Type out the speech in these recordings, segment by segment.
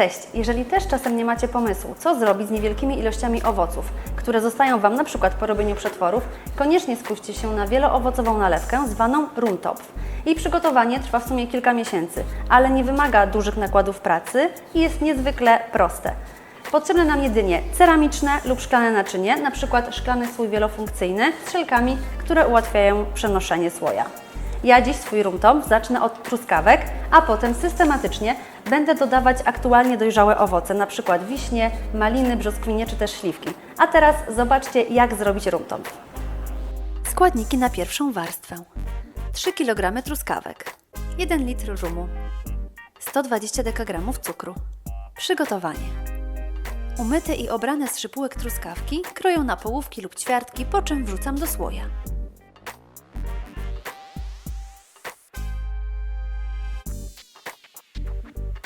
Cześć! Jeżeli też czasem nie macie pomysłu, co zrobić z niewielkimi ilościami owoców, które zostają Wam na przykład po robieniu przetworów, koniecznie skuście się na wieloowocową nalewkę zwaną Rumtopf. Jej przygotowanie trwa w sumie kilka miesięcy, ale nie wymaga dużych nakładów pracy i jest niezwykle proste. Potrzebne nam jedynie ceramiczne lub szklane naczynie, na przykład szklany słój wielofunkcyjny z szelkami, które ułatwiają przenoszenie słoja. Ja dziś swój rumtop zacznę od truskawek, a potem systematycznie będę dodawać aktualnie dojrzałe owoce, przykład wiśnie, maliny, brzoskwinie czy też śliwki. A teraz zobaczcie, jak zrobić rumtop. Składniki na pierwszą warstwę. 3 kg truskawek, 1 litr rumu, 120 dg cukru. Przygotowanie. Umyte i obrane z szypułek truskawki kroję na połówki lub ćwiartki, po czym wrzucam do słoja.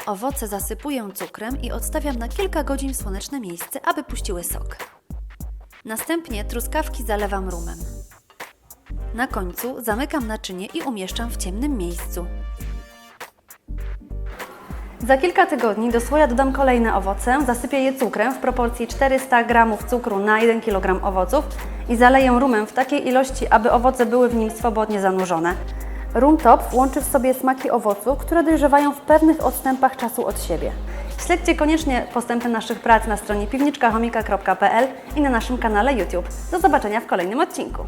Owoce zasypuję cukrem i odstawiam na kilka godzin w słoneczne miejsce, aby puściły sok. Następnie truskawki zalewam rumem. Na końcu zamykam naczynie i umieszczam w ciemnym miejscu. Za kilka tygodni do słoja dodam kolejne owoce, zasypię je cukrem w proporcji 400 g cukru na 1 kg owoców i zaleję rumem w takiej ilości, aby owoce były w nim swobodnie zanurzone. Rum top łączy w sobie smaki owoców, które dojrzewają w pewnych odstępach czasu od siebie. Śledźcie koniecznie postępy naszych prac na stronie piwniczkachomika.pl i na naszym kanale YouTube. Do zobaczenia w kolejnym odcinku.